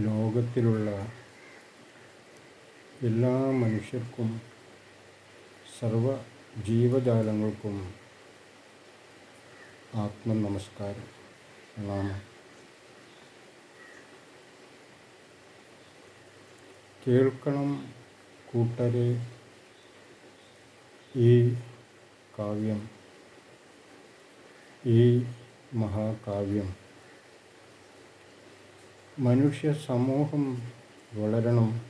ലോകത്തിലുള്ള എല്ലാ മനുഷ്യർക്കും സർവ ജീവജാലങ്ങൾക്കും ആത്മനമസ്കാരം പ്രണാമം കേൾക്കണം കൂട്ടരെ ഈ കാവ്യം ഈ മഹാകാവ്യം. മനുഷ്യ സമൂഹം വളരണം.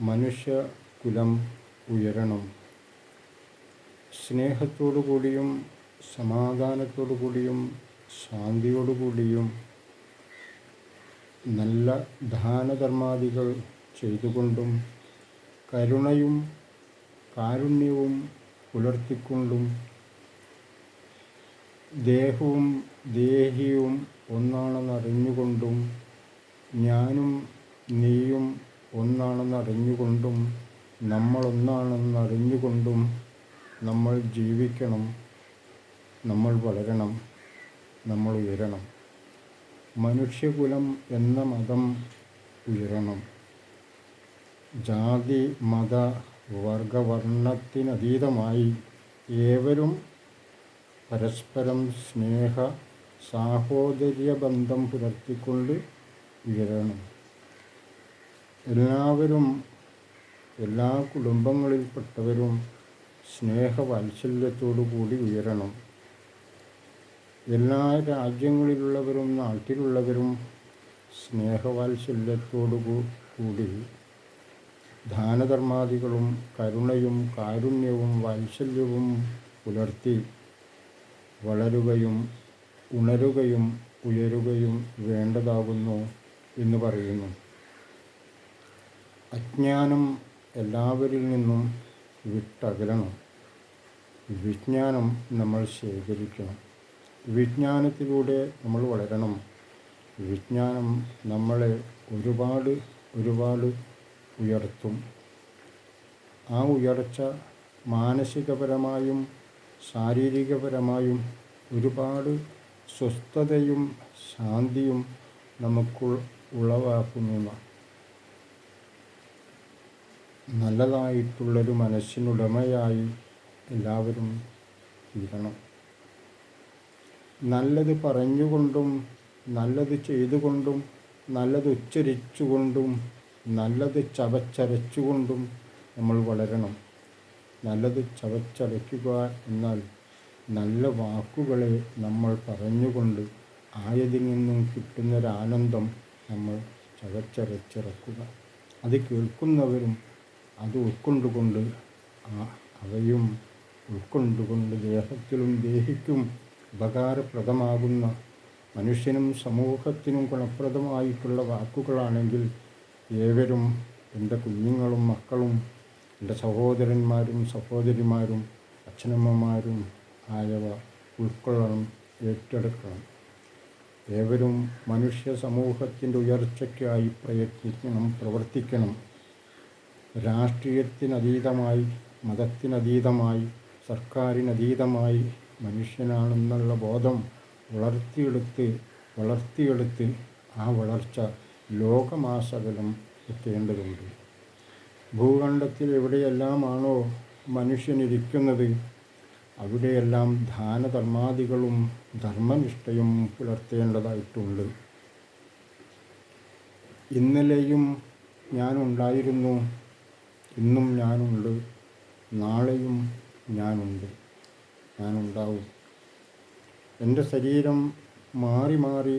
മനുഷ്യ കുലം ഉയരണം. സ്നേഹത്തോടു കൂടിയും സമാധാനത്തോടു കൂടിയും ശാന്തിയോടു കൂടിയും നല്ല ദാനധർമാദികൾ ചെയ്തുകൊണ്ടും കരുണയും കാരുണ്യവും പുലർത്തിക്കൊണ്ടും ദേഹവും ദേഹിയും ഒന്നാണെന്നറിഞ്ഞുകൊണ്ടും ഞാനും നീയും ഒന്നാണെന്നറിഞ്ഞുകൊണ്ടും നമ്മളൊന്നാണെന്നറിഞ്ഞുകൊണ്ടും നമ്മൾ ജീവിക്കണം. നമ്മൾ വളരണം. നമ്മൾ ഉയരണം. മനുഷ്യകുലം എന്ന മതം ഉയരണം. ജാതി മത വർഗവർണത്തിനതീതമായി ഏവരും പരസ്പരം സ്നേഹ സാഹോദര്യ ബന്ധം പുലർത്തിക്കൊണ്ട് ഉയരണം എല്ലാവരും എല്ലാ കുടുംബങ്ങളിൽപ്പെട്ടവരും സ്നേഹവാത്സല്യത്തോടു കൂടി ഉയരണം. എല്ലാ രാജ്യങ്ങളിലുള്ളവരും നാട്ടിലുള്ളവരും സ്നേഹവാത്സല്യത്തോടു കൂടി ദാനധർമാദികളും കരുണയും കാരുണ്യവും വാത്സല്യവും പുലർത്തി വളരുകയും ഉണരുകയും ഉയരുകയും വേണ്ടതാകുന്നു എന്ന് പറയുന്നു. അജ്ഞാനം എല്ലാവരിൽ നിന്നും വിട്ടകലണം. വിജ്ഞാനം നമ്മൾ ശേഖരിക്കണം. വിജ്ഞാനത്തിലൂടെ നമ്മൾ വളരണം. വിജ്ഞാനം നമ്മളെ ഒരുപാട് ഒരുപാട് ഉയർത്തും. ആ ഉയർച്ച മാനസികപരമായും ശാരീരികപരമായും ഒരുപാട് സ്വസ്ഥതയും ശാന്തിയും നമുക്ക് ഉളവാക്കുന്നു നല്ലതായിട്ടുള്ളൊരു മനസ്സിനുടമയായി എല്ലാവരും തീരണം നല്ലത് പറഞ്ഞുകൊണ്ടും നല്ലത് ചെയ്തുകൊണ്ടും നല്ലത് ഉച്ചരിച്ചുകൊണ്ടും നല്ലത് ചവച്ചരച്ചുകൊണ്ടും നമ്മൾ വളരണം. നല്ലത് ചവച്ചരയ്ക്കുക എന്നാൽ നല്ല വാക്കുകളെ നമ്മൾ പറഞ്ഞുകൊണ്ട് ആയതിൽ നിന്നും കിട്ടുന്നൊരാനന്ദം നമ്മൾ ചവച്ചരച്ചിറക്കുക. അത് കേൾക്കുന്നവരും അത് ഉൾക്കൊണ്ടുകൊണ്ട് അവയും ഉൾക്കൊണ്ടുകൊണ്ട് ദേഹത്തിലും ദേഹിക്കും ഉപകാരപ്രദമാകുന്ന മനുഷ്യനും സമൂഹത്തിനും ഗുണപ്രദമായിട്ടുള്ള വാക്കുകളാണെങ്കിൽ ഏവരും എന്റെ കുഞ്ഞുങ്ങളും മക്കളും എന്റെ സഹോദരന്മാരും സഹോദരിമാരും അച്ഛനമ്മമാരും ആയവ ഉൾക്കൊള്ളണം ഏറ്റെടുക്കണം. ഏവരും മനുഷ്യ സമൂഹത്തിന്റെ ഉയർച്ചയ്ക്കായി പ്രയത്നിക്കണം പ്രവർത്തിക്കണം. രാഷ്ട്രീയത്തിനതീതമായി മതത്തിനതീതമായി സർക്കാരിനതീതമായി മനുഷ്യനാണെന്നുള്ള ബോധം വളർത്തിയെടുത്ത് വളർത്തിയെടുത്ത് ആ വളർച്ച ലോകമാസകലം എത്തേണ്ടതുണ്ട്. ഭൂഖണ്ഡത്തിൽ എവിടെയെല്ലാമാണോ മനുഷ്യനിരിക്കുന്നത് അവിടെയെല്ലാം ദാനധർമാദികളും ധർമ്മനിഷ്ഠയും പുലർത്തേണ്ടതായിട്ടുണ്ട്. ഇന്നലെയും ഞാനുണ്ടായിരുന്നു ഇന്നും ഞാനുണ്ട് നാളെയും ഞാനുണ്ട് ഞാനുണ്ടാവും. എന്റെ ശരീരം മാറി മാറി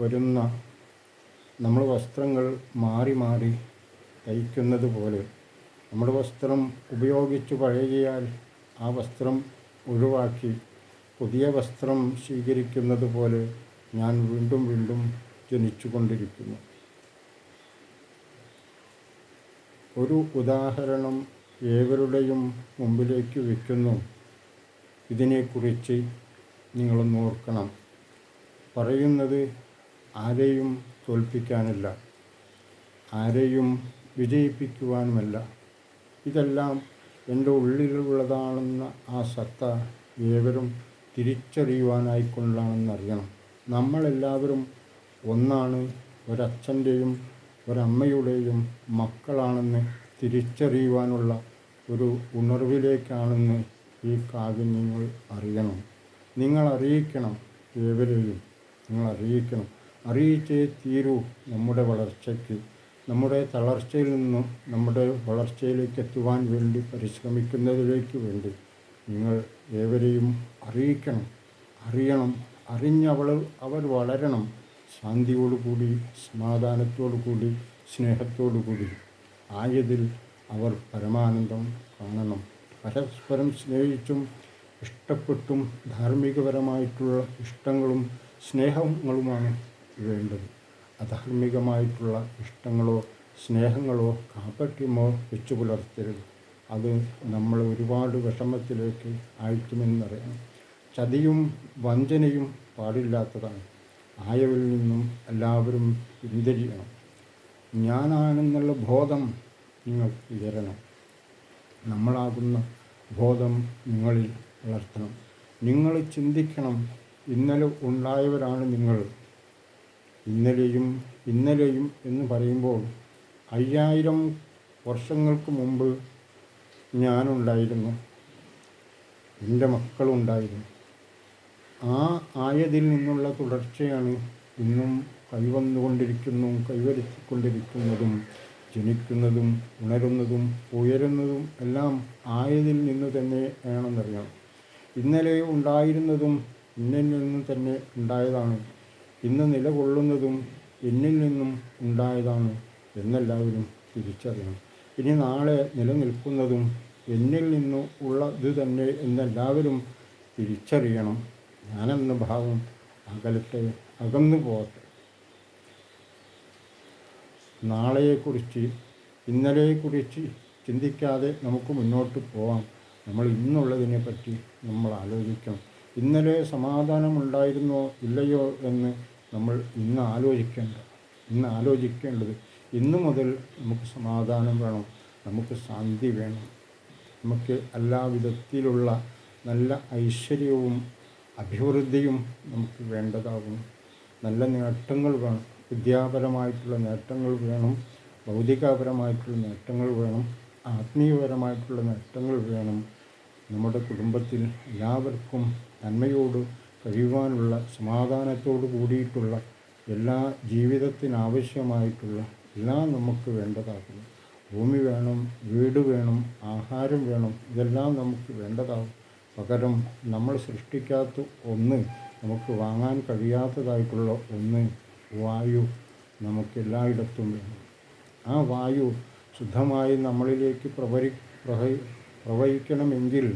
വരുന്ന നമ്മൾ വസ്ത്രങ്ങൾ മാറി മാറി തയ്ക്കുന്നത് പോലെ നമ്മുടെ വസ്ത്രം ഉപയോഗിച്ച് പഴകിയാൽ ആ വസ്ത്രം ഒഴിവാക്കി പുതിയ വസ്ത്രം സ്വീകരിക്കുന്നത് പോലെ ഞാൻ വീണ്ടും വീണ്ടും ജനിച്ചുകൊണ്ടിരിക്കുന്നു. ഒരു ഉദാഹരണം ഏവരുടെയും മുമ്പിലേക്ക് വയ്ക്കുന്നു. ഇതിനെക്കുറിച്ച് നിങ്ങളൊന്ന് ഓർക്കണം. പറയുന്നത് ആരെയും തോൽപ്പിക്കാനല്ല ആരെയും വിജയിപ്പിക്കുവാനുമല്ല. ഇതെല്ലാം എന്റെ ഉള്ളിലുള്ളതാണെന്ന ആ സത്ത ഏവരും തിരിച്ചറിയുവാനായിക്കൊണ്ടാണെന്നറിയണം. നമ്മളെല്ലാവരും ഒന്നാണ് ഒരച്ഛന്റെയും ഒരമ്മയുടെയും മക്കളാണെന്ന് തിരിച്ചറിയുവാനുള്ള ഒരു ഉണർവിലേക്കാണെന്ന് ഈ കാവ്യം നിങ്ങൾ അറിയണം. നിങ്ങൾ അറിയിക്കണം ഏവരെയും. നിങ്ങൾ അറിയിക്കണം അറിയിച്ചേ തീരൂ നമ്മുടെ വളർച്ചയ്ക്ക്. നമ്മുടെ തളർച്ചയിൽ നിന്നും നമ്മുടെ വളർച്ചയിലേക്ക് എത്തുവാൻ വേണ്ടി പരിശ്രമിക്കുന്നതിലേക്ക് വേണ്ടി നിങ്ങൾ ഏവരെയും അറിയിക്കണം. അറിയണം. അറിഞ്ഞവൾ അവർ വളരണം. ശാന്തിയോടുകൂടി സ്നേഹത്തോടു കൂടി ആയതിൽ അവർ പരമാനന്ദം കാണണം. പരസ്പരം സ്നേഹിച്ചും ഇഷ്ടപ്പെട്ടും ധാർമ്മികപരമായിട്ടുള്ള ഇഷ്ടങ്ങളും സ്നേഹങ്ങളുമാണ് വേണ്ടത്. അധാർമികമായിട്ടുള്ള ഇഷ്ടങ്ങളോ സ്നേഹങ്ങളോ കാപ്പട്യമോ വെച്ചു പുലർത്തരുത്. അത് നമ്മൾ ഒരുപാട് വിഷമത്തിലേക്ക് ആഴ്ത്തുമെന്നറിയാം ചതിയും വഞ്ചനയും പാടില്ലാത്തതാണ്. ആയവിൽ നിന്നും എല്ലാവരും പിന്തിരിയണം. ഞാനാണെന്നുള്ള ബോധം നിങ്ങൾ ഉയരണം. നമ്മളാകുന്ന ബോധം നിങ്ങളിൽ വളർത്തണം. നിങ്ങൾ ചിന്തിക്കണം. ഇന്നലെ ഉണ്ടായവരാണ് നിങ്ങൾ. ഇന്നലെയും ഇന്നലെയും എന്ന് പറയുമ്പോൾ അയ്യായിരം വർഷങ്ങൾക്ക് മുമ്പ് ഞാനുണ്ടായിരുന്നു. എന്റെ മക്കളുണ്ടായിരുന്നു. ആ ആയതിൽ നിന്നുള്ള തുടർച്ചയാണ് ഇന്നും കൈവന്നുകൊണ്ടിരിക്കുന്നു കൈവരുത്തിക്കൊണ്ടിരിക്കുന്നതും ജനിക്കുന്നതും ഉണരുന്നതും ഉയരുന്നതും എല്ലാം ആയതിൽ നിന്ന് തന്നെ വേണമെന്നറിയണം ഇന്നലെ ഉണ്ടായിരുന്നതും ഇന്നിൽ നിന്ന് തന്നെ ഉണ്ടായതാണ്. ഇന്ന് നിലകൊള്ളുന്നതും എന്നിൽ നിന്നും ഉണ്ടായതാണ് എന്നെല്ലാവരും തിരിച്ചറിയണം. ഇനി നാളെ നിലനിൽക്കുന്നതും എന്നിൽ നിന്നും ഉള്ളത് തന്നെ എന്നെല്ലാവരും തിരിച്ചറിയണം. ഞാനെന്ന ഭാവം അകലത്തെ അകന്നു പോകട്ടെ. നാളെയെക്കുറിച്ച് ഇന്നലെയെക്കുറിച്ച് ചിന്തിക്കാതെ നമുക്ക് മുന്നോട്ട് പോവാം. നമ്മൾ ഇന്നുള്ളതിനെ പറ്റി നമ്മൾ ആലോചിക്കണം. ഇന്നലെ സമാധാനമുണ്ടായിരുന്നോ ഇല്ലയോ എന്ന് നമ്മൾ ഇന്ന് ആലോചിക്കേണ്ട ഇന്ന് ആലോചിക്കേണ്ടത് ഇന്നു മുതൽ നമുക്ക് സമാധാനം വേണം നമുക്ക് ശാന്തി വേണം. നമുക്ക് എല്ലാവിധത്തിലുള്ള നല്ല ഐശ്വര്യവും അഭിവൃദ്ധിയും നമുക്ക് വേണ്ടതാകും നല്ല നേട്ടങ്ങൾ വേണം വിദ്യാപരമായിട്ടുള്ള നേട്ടങ്ങൾ വേണം ഭൗതികപരമായിട്ടുള്ള നേട്ടങ്ങൾ വേണം ആത്മീയപരമായിട്ടുള്ള നേട്ടങ്ങൾ വേണം. നമ്മുടെ കുടുംബത്തിൽ എല്ലാവർക്കും നന്മയോട് കഴിയുവാനുള്ള സമാധാനത്തോടു കൂടിയിട്ടുള്ള എല്ലാ ജീവിതത്തിനാവശ്യമായിട്ടുള്ള എല്ലാം നമുക്ക് വേണ്ടതാകുന്നു. ഭൂമി വേണം വീട് വേണം ആഹാരം വേണം ഇതെല്ലാം നമുക്ക് വേണ്ടതാകും. പകരം നമ്മൾ സൃഷ്ടിക്കാത്ത ഒന്ന് നമുക്ക് വാങ്ങാൻ കഴിയാത്തതായിട്ടുള്ള ഒന്ന് വായു നമുക്ക് എല്ലായിടത്തും വേണം. ആ വായു ശുദ്ധമായി നമ്മളിലേക്ക് പ്രവരി പ്രവഹി പ്രവഹിക്കണമെങ്കിൽ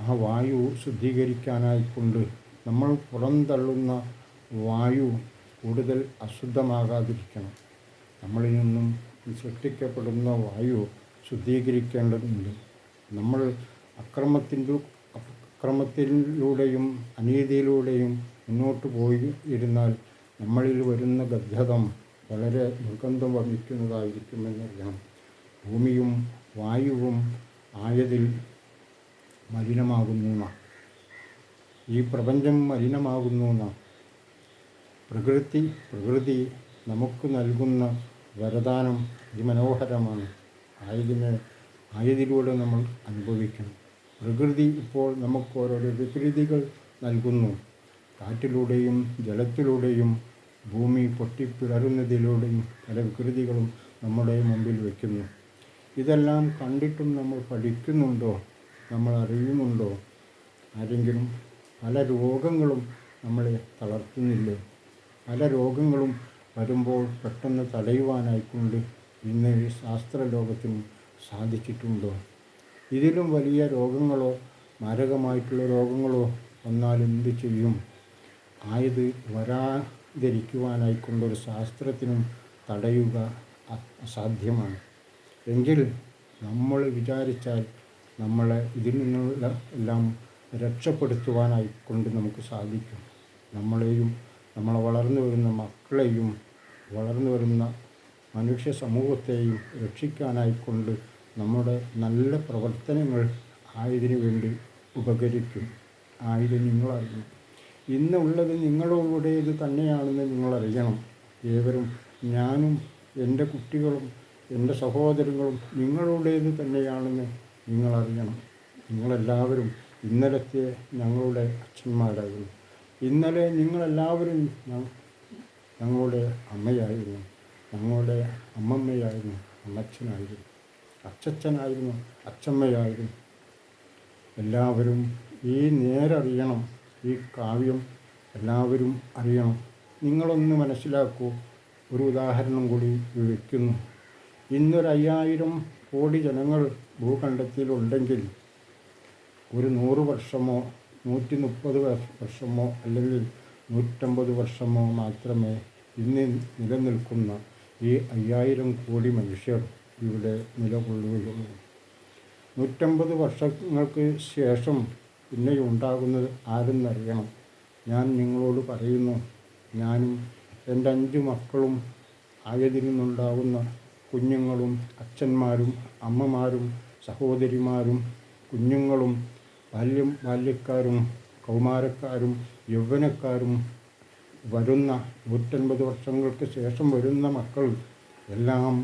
ആ വായു ശുദ്ധീകരിക്കാനായിക്കൊണ്ട് നമ്മൾ പുറന്തള്ളുന്ന വായു കൂടുതൽ അശുദ്ധമാകാതിരിക്കണം. നമ്മളിൽ നിന്നും സൃഷ്ടിക്കപ്പെടുന്ന വായു ശുദ്ധീകരിക്കേണ്ടതുണ്ട്. നമ്മൾ അക്രമത്തിന്റെ അക്രമത്തിലൂടെയും അനീതിയിലൂടെയും മുന്നോട്ട് പോയി ഇരുന്നാൽ നമ്മളിൽ വരുന്ന ഗദ്ഗതം വളരെ ദുർഗന്ധം വർണിക്കുന്നതായിരിക്കുമെന്നറിയാം ഭൂമിയും വായുവും ആയതിൽ മലിനമാകുന്നു. ഈ പ്രപഞ്ചം മലിനമാകുന്നു. പ്രകൃതി പ്രകൃതി നമുക്ക് നൽകുന്ന വരദാനം അതിമനോഹരമാണ്. ആയതിനെ ആയതിലൂടെ നമ്മൾ അനുഭവിക്കണം. പ്രകൃതി ഇപ്പോൾ നമുക്ക് ഓരോരോ വികൃതികൾ നൽകുന്നു. കാറ്റിലൂടെയും ജലത്തിലൂടെയും ഭൂമി പൊട്ടിപ്പിളരുന്നതിലൂടെയും പല വികൃതികളും നമ്മുടെ മുമ്പിൽ വയ്ക്കുന്നു ഇതെല്ലാം കണ്ടിട്ടും നമ്മൾ പഠിക്കുന്നുണ്ടോ? നമ്മൾ അറിയുന്നുണ്ടോ ആരെങ്കിലും പല രോഗങ്ങളും നമ്മളെ തളർത്തുന്നില്ലേ? പല രോഗങ്ങളും വരുമ്പോൾ പെട്ടെന്ന് തടയുവാനായിക്കൊണ്ട് ഇന്ന് ഈ ശാസ്ത്രലോകത്തിന് സാധിച്ചിട്ടുണ്ടോ? ഇതിലും വലിയ രോഗങ്ങളോ മാരകമായിട്ടുള്ള രോഗങ്ങളോ വന്നാൽ എന്ത് ചെയ്യും? ആയത് വരാതിരിക്കുവാനായിക്കൊണ്ടൊരു ശാസ്ത്രത്തിനും തടയുക അസാധ്യമാണ്. എങ്കിൽ നമ്മൾ വിചാരിച്ചാൽ നമ്മളെ ഇതിൽ നിന്നുള്ള എല്ലാം രക്ഷപ്പെടുത്തുവാനായി കൊണ്ട് നമുക്ക് സാധിക്കും. നമ്മളെയും നമ്മളെ വളർന്നു വരുന്ന മക്കളെയും വളർന്നു വരുന്ന മനുഷ്യ സമൂഹത്തെയും രക്ഷിക്കാനായിക്കൊണ്ട് നമ്മുടെ നല്ല പ്രവർത്തനങ്ങൾ ആയതിനു വേണ്ടി ഉപകരിക്കും. ആയത് നിങ്ങളറിയണം. ഇന്നുള്ളത് നിങ്ങളുടേത് തന്നെയാണെന്ന് നിങ്ങളറിയണം. ഏവരും ഞാനും എന്റെ കുട്ടികളും എന്റെ സഹോദരങ്ങളും നിങ്ങളുടേത് തന്നെയാണെന്ന് നിങ്ങളറിയണം. നിങ്ങളെല്ലാവരും ഇന്നലത്തെ ഞങ്ങളുടെ അച്ഛന്മാരായിരുന്നു. ഇന്നലെ നിങ്ങളെല്ലാവരും ഞങ്ങളുടെ അമ്മയായിരുന്നു. ഞങ്ങളുടെ അമ്മമ്മയായിരുന്നു അമ്മച്ചനായിരുന്നു അച്ചച്ചനായിരുന്നു അച്ചമ്മയായിരുന്നു. എല്ലാവരും ഈ നേരറിയണം ഈ കാവ്യം എല്ലാവരും അറിയണം. നിങ്ങളൊന്ന് മനസ്സിലാക്കൂ. ഒരു ഉദാഹരണം കൂടി വയ്ക്കുന്നു ഇന്നൊരു അയ്യായിരം കോടി ജനങ്ങൾ ഭൂഖണ്ഡത്തിലുണ്ടെങ്കിൽ ഒരു നൂറ് വർഷമോ നൂറ്റി മുപ്പത് വർഷമോ അല്ലെങ്കിൽ നൂറ്റമ്പത് വർഷമോ മാത്രമേ ഇന്ന് നിലനിൽക്കുന്ന ഈ അയ്യായിരം കോടി മനുഷ്യർ ഇവിടെ നിലകൊള്ളുകയുള്ളൂ. നൂറ്റമ്പത് വർഷങ്ങൾക്ക് ശേഷം പിന്നെ ഉണ്ടാകുന്നത് ആരെന്നറിയണം? ഞാൻ നിങ്ങളോട് പറയുന്നു ഞാനും എന്റെ അഞ്ച് മക്കളും ആയതിൽ നിന്നുണ്ടാകുന്ന കുഞ്ഞുങ്ങളും അച്ഛന്മാരും അമ്മമാരും സഹോദരിമാരും കുഞ്ഞുങ്ങളും ബാല്യം ബാല്യക്കാരും കൗമാരക്കാരും യൗവനക്കാരും വരുന്ന നൂറ്റൻപത് വർഷങ്ങൾക്ക് ശേഷം വരുന്ന മക്കൾ എല്ലാം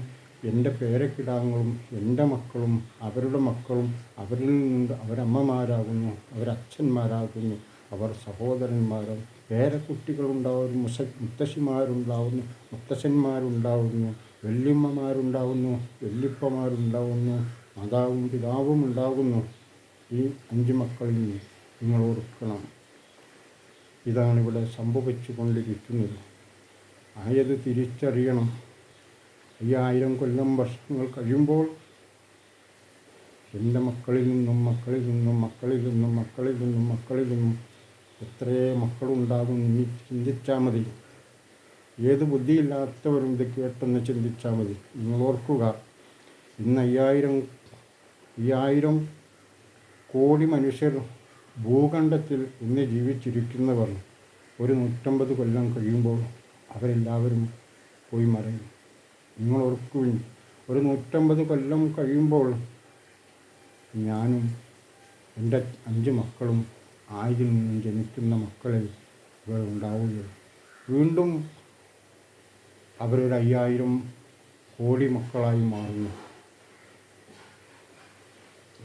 എന്റെ പേരക്കിടാങ്ങളും എന്റെ മക്കളും അവരുടെ മക്കളും അവരിൽ നിന്ന് അവരമ്മമാരാകുന്നു അവരച്ഛന്മാരാകുന്നു അവർ സഹോദരന്മാരും പേരക്കുട്ടികളുണ്ടാവുന്നു മുസ മുത്തശ്ശിമാരുണ്ടാവുന്നു മുത്തശ്ശന്മാരുണ്ടാവുന്നു. വല്യമ്മമാരുണ്ടാവുന്നു വല്യപ്പമാരുണ്ടാവുന്നു മാതാവും പിതാവും ഉണ്ടാകുന്നു ഈ അഞ്ച് മക്കളിൽ നിങ്ങൾ ഓർക്കണം. ഇതാണ് ഇവിടെ സംഭവിച്ചു കൊണ്ടിരിക്കുന്നത് ആയത് തിരിച്ചറിയണം. അയ്യായിരം കൊല്ലം വർഷങ്ങൾ കഴിയുമ്പോൾ എന്റെ മക്കളിൽ നിന്നും മക്കളിൽ നിന്നും മക്കളിൽ നിന്നും മക്കളിൽ നിന്നും മക്കളിൽ നിന്നും എത്രയേ മക്കളുണ്ടാകും നീ ചിന്തിച്ചാൽ മതി. ഏത് ബുദ്ധിയില്ലാത്തവരും ഇത് കേട്ടെന്ന് ചിന്തിച്ചാൽ മതി. നിങ്ങൾ ഓർക്കുക ഇന്ന് അയ്യായിരം അയ്യായിരം കോടി മനുഷ്യർ ഭൂഖണ്ഡത്തിൽ ഇന്ന് ജീവിച്ചിരിക്കുന്നവർ ഒരു നൂറ്റമ്പത് കൊല്ലം കഴിയുമ്പോൾ അവരെല്ലാവരും പോയി മറയും. നിങ്ങൾ ഓർക്കുവിൻ ഒരു നൂറ്റമ്പത് കൊല്ലം കഴിയുമ്പോൾ ഞാനും എന്റെ അഞ്ച് മക്കളും ആയിരിൽ നിന്നും ജനിക്കുന്ന മക്കളെ ഇവർ ഉണ്ടാവുകയുള്ളൂ. വീണ്ടും അവരൊരു അയ്യായിരം കോടി മക്കളായി മാറുന്നു.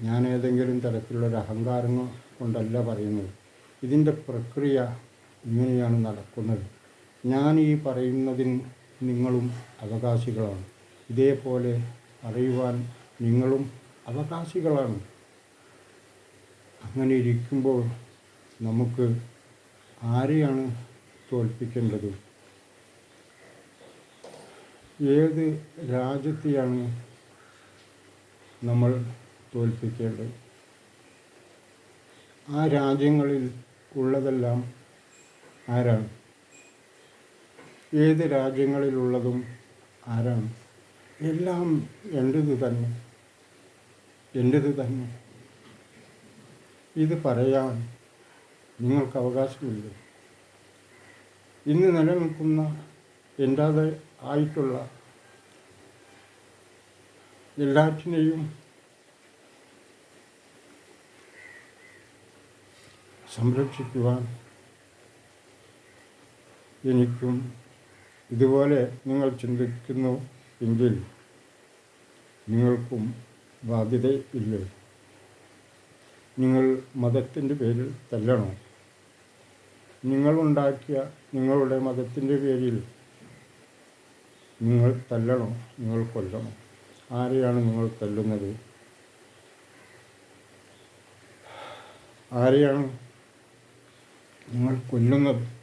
ഞാൻ ഏതെങ്കിലും തരത്തിലുള്ള അഹങ്കാരങ്ങൾ കൊണ്ടല്ല പറയുന്നത്. ഇതിന്റെ പ്രക്രിയ ഇങ്ങനെയാണ് നടക്കുന്നത്. ഞാൻ ഈ പറയുന്നതിന് നിങ്ങളും അവകാശികളാണ്. ഇതേപോലെ അറിയുവാൻ നിങ്ങളും അവകാശികളാണ്. അങ്ങനെ ഇരിക്കുമ്പോൾ നമുക്ക് ആരെയാണ് തോൽപ്പിക്കേണ്ടത്? ഏത് രാജ്യത്തെയാണ് നമ്മൾ തോൽപ്പിക്കേണ്ടത്? ആ രാജ്യങ്ങളിൽ ഉള്ളതെല്ലാം ആരാണ്? ഏത് രാജ്യങ്ങളിലുള്ളതും ആരാണ്? എല്ലാം എന്റേത് തന്നെ. എന്റേത് തന്നെ. ഇത് പറയാൻ നിങ്ങൾക്ക് അവകാശമില്ല? ഇന്ന് നിലനിൽക്കുന്ന എന്റേത് ആയിട്ടുള്ള എല്ലാറ്റിനെയും സംരക്ഷിക്കുവാൻ എനിക്കും ഇതുപോലെ നിങ്ങൾ ചിന്തിക്കുന്നു എങ്കിൽ നിങ്ങൾക്കും ബാധ്യതയില്ലേ നിങ്ങൾ മതത്തിന്റെ പേരിൽ തല്ലണോ? നിങ്ങളുണ്ടാക്കിയ നിങ്ങളുടെ മതത്തിന്റെ പേരിൽ നിങ്ങൾ തല്ലണോ നിങ്ങൾ കൊല്ലണോ. ആരെയാണ് നിങ്ങൾ തല്ലുന്നത്? ആരെയാണ് നിങ്ങൾ കൊല്ലുന്നത്?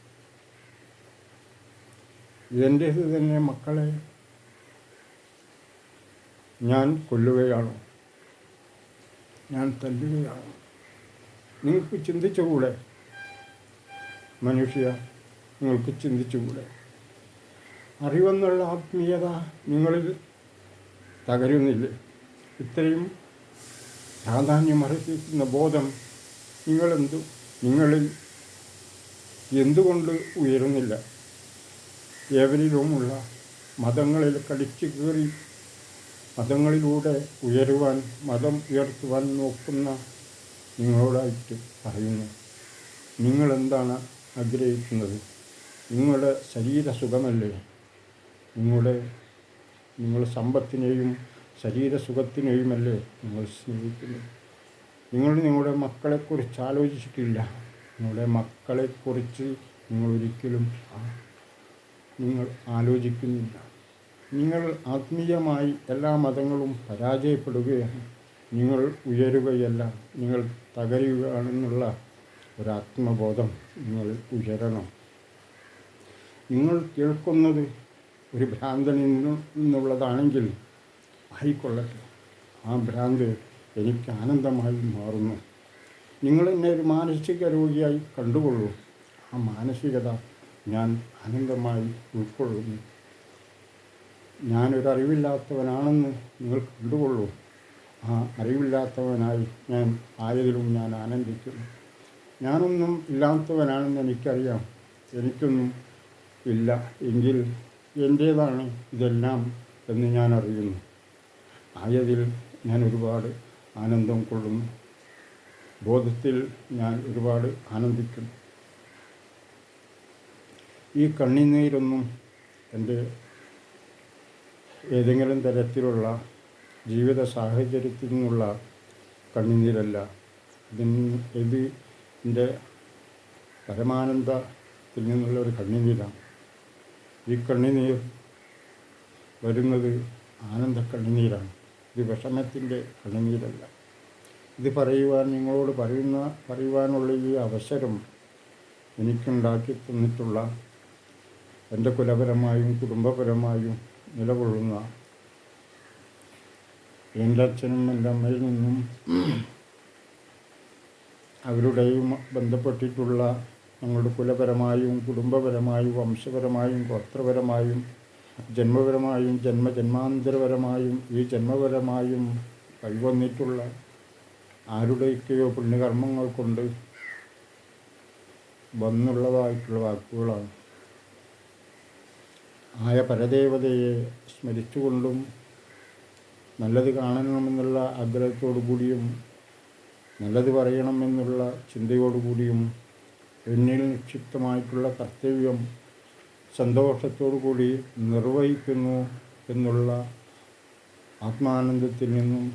എന്റേത് തന്നെ മക്കളെ. ഞാൻ കൊല്ലുകയാണോ. ഞാൻ തല്ലുകയാണോ. നിങ്ങൾക്ക് ചിന്തിച്ചുകൂടെ? മനുഷ്യ നിങ്ങൾക്ക് ചിന്തിച്ചുകൂടെ? അറിവെന്നുള്ള ആത്മീയത നിങ്ങളിൽ തകരുന്നില്ലേ? ഇത്രയും പ്രാധാന്യം അർഹിക്കുന്ന ബോധം നിങ്ങളെന്തു നിങ്ങളിൽ എന്തുകൊണ്ട് ഉയരുന്നില്ല? ഏവരിലുമുള്ള മതങ്ങളിൽ കടിച്ചു കീറി മതങ്ങളിലൂടെ ഉയരുവാൻ മതം ഉയർത്തുവാൻ നോക്കുന്ന നിങ്ങളോടായിട്ട് പറയുന്നു. നിങ്ങളെന്താണ് ആഗ്രഹിക്കുന്നത്? നിങ്ങളുടെ ശരീരസുഖമല്ലേ? നിങ്ങളുടെ നിങ്ങൾ സമ്പത്തിനെയും ശരീരസുഖത്തിനെയുമല്ലേ നിങ്ങൾ സ്നേഹിക്കുന്നത്? നിങ്ങൾ നിങ്ങളുടെ മക്കളെക്കുറിച്ച് ആലോചിച്ചിട്ടില്ല. നിങ്ങളുടെ മക്കളെക്കുറിച്ച് നിങ്ങൾ ഒരിക്കലും നിങ്ങൾ ആലോചിക്കുന്നില്ല. നിങ്ങൾ ആത്മീയമായി എല്ലാ മതങ്ങളും പരാജയപ്പെടുകയാണ്. നിങ്ങൾ ഉയരുകയല്ല നിങ്ങൾ തകരുകയാണെന്നുള്ള ഒരാത്മബോധം നിങ്ങൾ ഉയരണം. നിങ്ങൾ കേൾക്കുന്നത് ഒരു ഭ്രാന്തനിൽ നിന്നുള്ളതാണെങ്കിൽ ആയിക്കൊള്ളട്ടെ ആ ഭ്രാന്ത് എനിക്ക് ആനന്ദമായി മാറുന്നു. നിങ്ങൾ എന്നെ ഒരു മാനസിക രോഗിയായി കണ്ടുകൊള്ളൂ. ആ മാനസികത ഞാൻ ആനന്ദമായി ഉൾക്കൊള്ളുന്നു. ഞാനൊരറിവില്ലാത്തവനാണെന്ന് നിങ്ങൾ കണ്ടുകൊള്ളൂ. ആ അറിവില്ലാത്തവനായി ഞാൻ ആയതിലും ഞാൻ ആനന്ദിക്കുന്നു. ഞാനൊന്നും ഇല്ലാത്തവനാണെന്ന് എനിക്കറിയാം. എനിക്കൊന്നും ഇല്ല. എങ്കിൽ എന്റേതാണ് ഇതെല്ലാം എന്ന് ഞാൻ അറിയുന്നു ആയതിൽ ഞാൻ ഒരുപാട് ആനന്ദം കൊള്ളുന്നു. ബോധത്തിൽ ഞാൻ ഒരുപാട് ആനന്ദിക്കുന്നു. ഈ കണ്ണിനീരൊന്നും എന്റെ ഏതെങ്കിലും തരത്തിലുള്ള ജീവിത സാഹചര്യത്തിൽ നിന്നുള്ള കണ്ണിനീരല്ല. ഇതിന് ഇത് എന്റെ പരമാനന്ദത്തിൽ നിന്നുള്ള ഒരു കണ്ണുനീരാണ്. ഈ കണ്ണുനീർ വരുന്നത് ആനന്ദ കണ്ണുനീരാണ്. ഇത് വിഷമത്തിന്റെ കണ്ണുനീരല്ല. ഇത് പറയുവാൻ നിങ്ങളോട് പറയുന്ന പറയുവാനുള്ള ഈ അവസരം എനിക്കുണ്ടാക്കി തന്നിട്ടുള്ള എന്റെ കുലപരമായും കുടുംബപരമായും നിലകൊള്ളുന്ന എന്റെ അച്ഛനും എന്റെ അമ്മയിൽ നിന്നും അവരുടെയും ബന്ധപ്പെട്ടിട്ടുള്ള ഞങ്ങളുടെ കുലപരമായും കുടുംബപരമായും വംശപരമായും ഗോത്രപരമായും ജന്മപരമായും ജന്മജന്മാന്തരപരമായും ഈ ജന്മപരമായും കൈവന്നിട്ടുള്ള ആരുടെയൊക്കെയോ പുണ്യകർമ്മങ്ങൾ കൊണ്ട് വന്നുള്ളതായിട്ടുള്ള വാക്കുകളാണ്. ആയ പരദേവതയെ സ്മരിച്ചുകൊണ്ടും നല്ലത് കാണണമെന്നുള്ള ആഗ്രഹത്തോടു കൂടിയും നല്ലത് പറയണമെന്നുള്ള ചിന്തയോടുകൂടിയും എന്നിൽ നിക്ഷിപ്തമായിട്ടുള്ള കർത്തവ്യം സന്തോഷത്തോടു കൂടി നിർവഹിക്കുന്നു എന്നുള്ള ആത്മാനന്ദത്തിൽ നിന്നും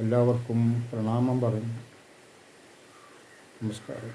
എല്ലാവർക്കും പ്രണാമം പറയുന്നു. നമസ്കാരം.